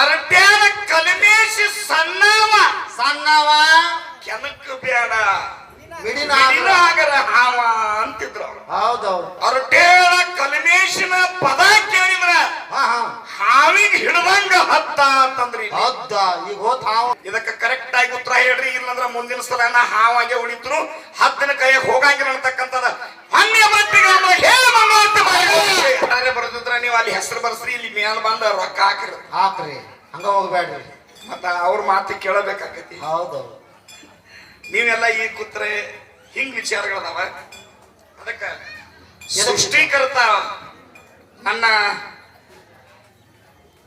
ಅರಟ್ಯಾನ ಕಲಿಮೇಶಿ ಸಣ್ಣವ. ಸಣ್ಣವ? ಕೆನಕ್ ಬೇಡ. ಮಿಡಿನಾಗ ಮಿಡಿನಾಗರ ಹಾವ ಅಂತಿದ್ರು ಅವ್ರು. ಹೌದೌದು. ಅರಟೇಳ ಕಲಿಮೇಶಿನ ಪದ ಕೇಳಿದ್ರ. ಹಾವಿಗೆ ಹಿಡ್ದಂಗ ಹತ್ತ ಅಂತಂದ್ರಿ ಹದ್ದ ಈಗ ಹೋತ್ ಹಾವ. ಇದಕ್ಕೆ ಕರೆಕ್ಟ್ ಆಗಿ ಉತ್ತರ ಹೇಳ್ರಿ ಇಲ್ಲಂದ್ರ ಮುಂದಿನ ಸಲ ನಾ ಹಾವಾಗೆ ಉಳಿದ್ರು ಹತ್ತಿನ ಕೈಯಾಗ ಹೋಗಂಗಿಲ್ಲ ಅಂತಕ್ಕಂಥದ ಮೇಲ್ ಬಂದ ರೊಕ್ಕ ಹಾಕ್ರಿ. ಹಾಕ್ರಿ. ಹಂಗ ಹೋಗ್ಬೇಡ್ರಿ. ಮತ್ತ ಅವ್ರ ಮಾತು ಕೇಳಬೇಕಾಕತಿ ಹೌದು. ನೀವೆಲ್ಲ ಈ ಕೂತ್ರೆ ಹಿಂಗ್ ವಿಚಾರಗಳದಾವ? ಅದಕ್ಕ ಸೃಷ್ಟಿಕರ್ತ ನನ್ನ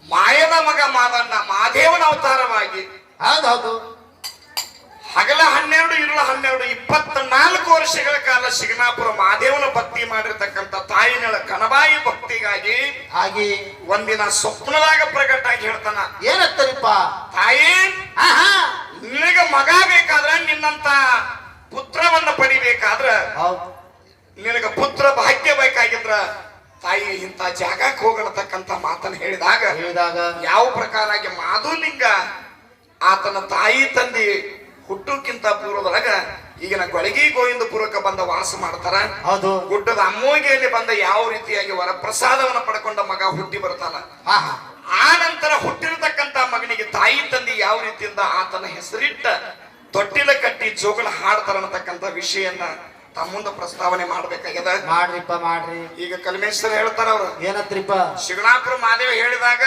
ಮಾಯದ ಮಗ ಮಾದಣ್ಣ ಮಾದೇವನ ಅವತಾರವಾಗಿ ಹೌದೌದು ಹಗಲ ಹನ್ನೆರಡು ಇರುಳ ಹನ್ನೆರಡು ಇಪ್ಪತ್ನಾಲ್ಕು ವರ್ಷಗಳ ಕಾಲ ಸಿಗನಾಪುರ ಮಾದೇವನ ಭಕ್ತಿ ಮಾಡಿರ್ತಕ್ಕಂಥ ತಾಯಿನ ಕನಬಾಯಿ ಭಕ್ತಿಗಾಗಿ ಹಾಗೆ ಒಂದಿನ ಸ್ವಪ್ನದಾಗ ಪ್ರಕಟ ಆಗಿ ಹೇಳ್ತಾನ. ಏನತ್ತರಿಪ್ಪ? ತಾಯಿ ನಿನಗ ಮಗ ಬೇಕಾದ್ರೆ ನಿನ್ನಂತ ಪುತ್ರವನ್ನ ಪಡಿಬೇಕಾದ್ರ ಹೌದು. ನಿನಗ ಪುತ್ರ ಭಾಗ್ಯ ಬೇಕಾಗಿದ್ರ ತಾಯಿ ಇಂತ ಜಾಗಕ್ಕೆ ಹೋಗಣತಕ್ಕಂತ ಮಾತನ್ನ ಹೇಳಿದಾಗ ಹೇಳಿದಾಗ ಯಾವ ಪ್ರಕಾರ ಮಾಧುಲಿಂಗ ಆತನ ತಾಯಿ ತಂದೆ ಹುಟ್ಟುಕ್ಕಿಂತ ಪೂರ್ವದೊಳಗ ಈಗಿನ ಗೊಳಗಿ ಗೋವಿಂದಪುರಕ್ಕೆ ಬಂದ ವಾಸ ಮಾಡ್ತಾರ. ಹೌದು. ಗುಡ್ಡದ ಅಮ್ಮೋಗೆಯಲ್ಲಿ ಬಂದ ಯಾವ ರೀತಿಯಾಗಿ ವರ ಪ್ರಸಾದವನ್ನು ಪಡ್ಕೊಂಡ ಮಗ ಹುಟ್ಟಿ ಬರ್ತಾನ? ಆ ನಂತರ ಹುಟ್ಟಿರತಕ್ಕಂತ ಮಗನಿಗೆ ತಾಯಿ ತಂದೆ ಯಾವ ರೀತಿಯಿಂದ ಆತನ ಹೆಸರಿಟ್ಟ ತೊಟ್ಟಿಲ ಕಟ್ಟಿ ಜೋಗಳ ಹಾಡ್ತಾರ ಅನ್ನತಕ್ಕಂತ ವಿಷಯನ್ನ ತಮ್ಮ ಮುಂದೆ ಪ್ರಸ್ತಾವನೆ ಮಾಡ್ಬೇಕಾಗ್ಯದ? ಮಾಡ್ರಿಪ್ಪ ಮಾಡ್ರಿ. ಈಗ ಕಲ್ಮೇಶ್ವರ ಹೇಳ್ತಾರ ಅವ್ರು. ಏನತ್ರಿಪ್ಪ? ಶಿವನಾಪುರ ಮಾದೇವ ಹೇಳಿದಾಗ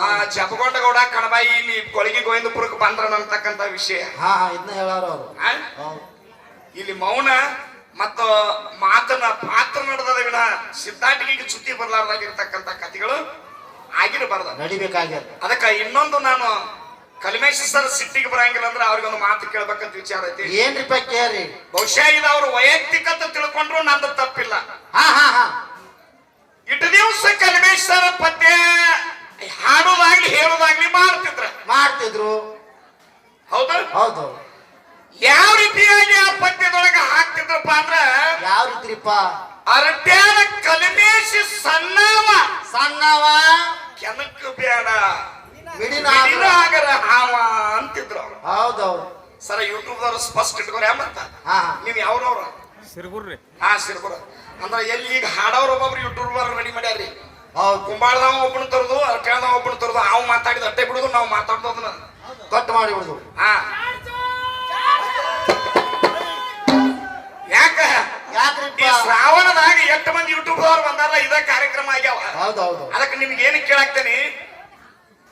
ಆ ಜಪಗೊಂಡಗೌಡ ಕಣಬಾಯಿ ಇಲ್ಲಿ ಕೊಳಗಿ ಗೋವಿಂದಪುರಕ್ಕೆ ಬಂದ್ರ ಅಂತಕ್ಕಂತ ವಿಷಯ. ಹಾ ಇದನ್ನ ಹೇಳಾರ ಅವರು. ಇಲ್ಲಿ ಮೌನ ಮತ್ತು ಮಾತನ ಪಾತ್ರ ನಡೆದ ವಿನ ಸಿದ್ಧಾಟಿಗೆ ಚುತ್ತಿ ಬರಲಾರ್ದಾಗಿರ್ತಕ್ಕಂಥ ಕಥೆಗಳು ಆಗಿರಬಾರ್ದು. ನಡಿಬೇಕಾಗ್ಯದ. ಅದಕ್ಕ ಇನ್ನೊಂದು ನಾನು ಕಲ್ಮೇಶ ಸರ್ ಸಿಟ್ಟಿಗೆ ಬರಂಗಿಲ್ಲ ಅಂದ್ರೆ ಅವ್ರಿಗೊಂದು ಮಾತು ಕೇಳ್ಬೇಕಂತ ವಿಚಾರ ಐತಿ. ಏನ್ರಿಪ ಕೇರಿ ಬಹುಶಃ ಇದು ಅವ್ರ ಅಂತ ತಿಳ್ಕೊಂಡ್ರು ನಂದು ತಪ್ಪಿಲ್ಲ. ಹಾ ಹಾ ಹಾ. ಇಟ್ಟು ದಿವಸ ಕಲ್ಮೇಶ್ ಸರ್ ಪದ್ಯ ಹಾಡೋದಾಗ್ಲಿ ಹೇಳೋದಾಗ್ಲಿ ಮಾಡ್ತಿದ್ರ. ಮಾಡ್ತಿದ್ರು. ಹೌದು? ಹೌದು. ಯಾವ ರೀತಿಯಾಗಿ ಆ ಪದ್ಯದೊಳಗ ಹಾಕ್ತಿದ್ರಪ್ಪ ಅಂದ್ರ ಯಾವ ರೀತಿಪ್ಪ ಅರಟ್ಯಾನ ಕಲ್ಮೇಶಿ ಸಣ್ಣವ. ಸಣ್ಣವ? ಕೆನಕ್ ಬೇಡ. ಮಿಡಿನಾಗರ ಹಾವ ಅಂತಿದ್ರು ಅವ್ರು. ಹೌದೌದು. ಸರ ಯೂಟ್ಯೂಬ್ ದವ್ರು ಸ್ಪಷ್ಟ ಇಟ್ಕೋರಿ ಮತ್ತ ಹಾ ನೀವು ಯಾವ್ರವ್ರ? ಸಿರ್ಗುರ್ರಿ. ಹಾ ಸಿರ್ಪುರ ಅಂದ್ರೆ ಎಲ್ಲಿ ಈಗ ಹಾಡೋರು ಒಬ್ಬೊಬ್ರು ಯೂಟ್ಯೂಬರ್ ರೆಡಿ ಮಾಡ್ಯಾರ್ರಿ. ಹೌದು. ಕುಂಬಾಳದಾವ ಒಬ್ಬನ ತರದು ಅರ್ಟ್ಯಾಳದವ ಒಬ್ಬನ ತರದು ಅವ್ ಮಾತಾಡಿದ ಅಟ್ಟೆ ಬಿಡುದು ನಾವು ಮಾತಾಡ್ದೋದನ್ನ ಕಟ್ ಮಾಡಿ ಬಿಡುದು. ಹಾ. ಯಾಕ? ಈ ಶ್ರಾವಣದಾಗ ಎಷ್ಟು ಮಂದಿ ಯೂಟ್ಯೂಬ್ ಅವ್ರು ಬಂದಾರಲ್ಲ ಇದ ಕಾರ್ಯಕ್ರಮ ಆಗ್ಯಾವ. ಹೌದೌದು. ಅದಕ್ಕೆ ನಿಮ್ಗೆ ಏನು ಕೇಳಾಕ್ತೇನೆ?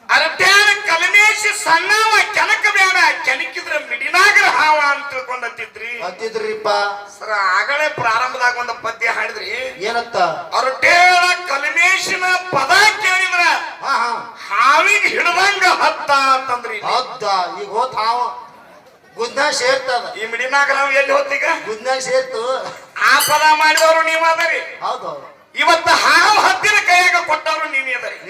ಅರಟ್ಯಾನ ಕಲಮೇಶ ಸಣ್ಣವ ಕೆನಕ ಬೇಡ ಕೆನಕಿದ್ರ ಮಿಡಿನಾಗರ ಹಾವ ಅಂತ ತಿಳ್ಕೊಂಡತ್ತಿದ್ರಿ ಹತ್ತಿದ್ರಿಪ್ಪ ಸರ ಆಗಲೇ ಪ್ರಾರಂಭದಾಗ ಒಂದು ಪದ್ಯ ಹಾಡಿದ್ರಿ. ಏನತ್ತ? ಅರಟೇಳ ಕಲ್ಮೇಶಿನ ಪದ ಕೇಳಿದ್ರ ಹಾ ಹಾ. ಹಾವಿಗೆ ಹಿಡ್ದಂಗ ಹತ್ತ ಅಂತಂದ್ರಿ ಹೌದ ಈಗ ಹೋತ್ ಹಾವ. ಗುದ್ನಾಗ ಸೇರ್ತದ ಈ ಮಿಡಿನಾಗ ನಾವು ಎಲ್ಲಿ ಹೋತೀಗ ಗುದ್ನಾಗ ಸೇರ್ತು. ಆ ಪದ ಮಾಡಿದವರು ನೀವ್ ಅದರಿ ಹೌದು. ಇವತ್ತು ಹಾವು ಕೊಟ್ಟವರು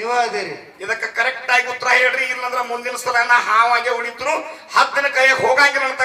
ನೀವೇ ಅದರಿ. ಇದಕ್ಕೆ ಕರೆಕ್ಟ್ ಆಗಿ ಉತ್ತರ ಹೇಳ್ರಿ, ಇಲ್ಲಂದ್ರ ಮುಂದಿನ ಸಲ ನಾ ಹಾವಾಗೆ ಉಳಿತರು ಹತ್ತಿನ ಕೈಯಾಗ ಹೋಗಂಗಿಲ್ಲ ಅಂತ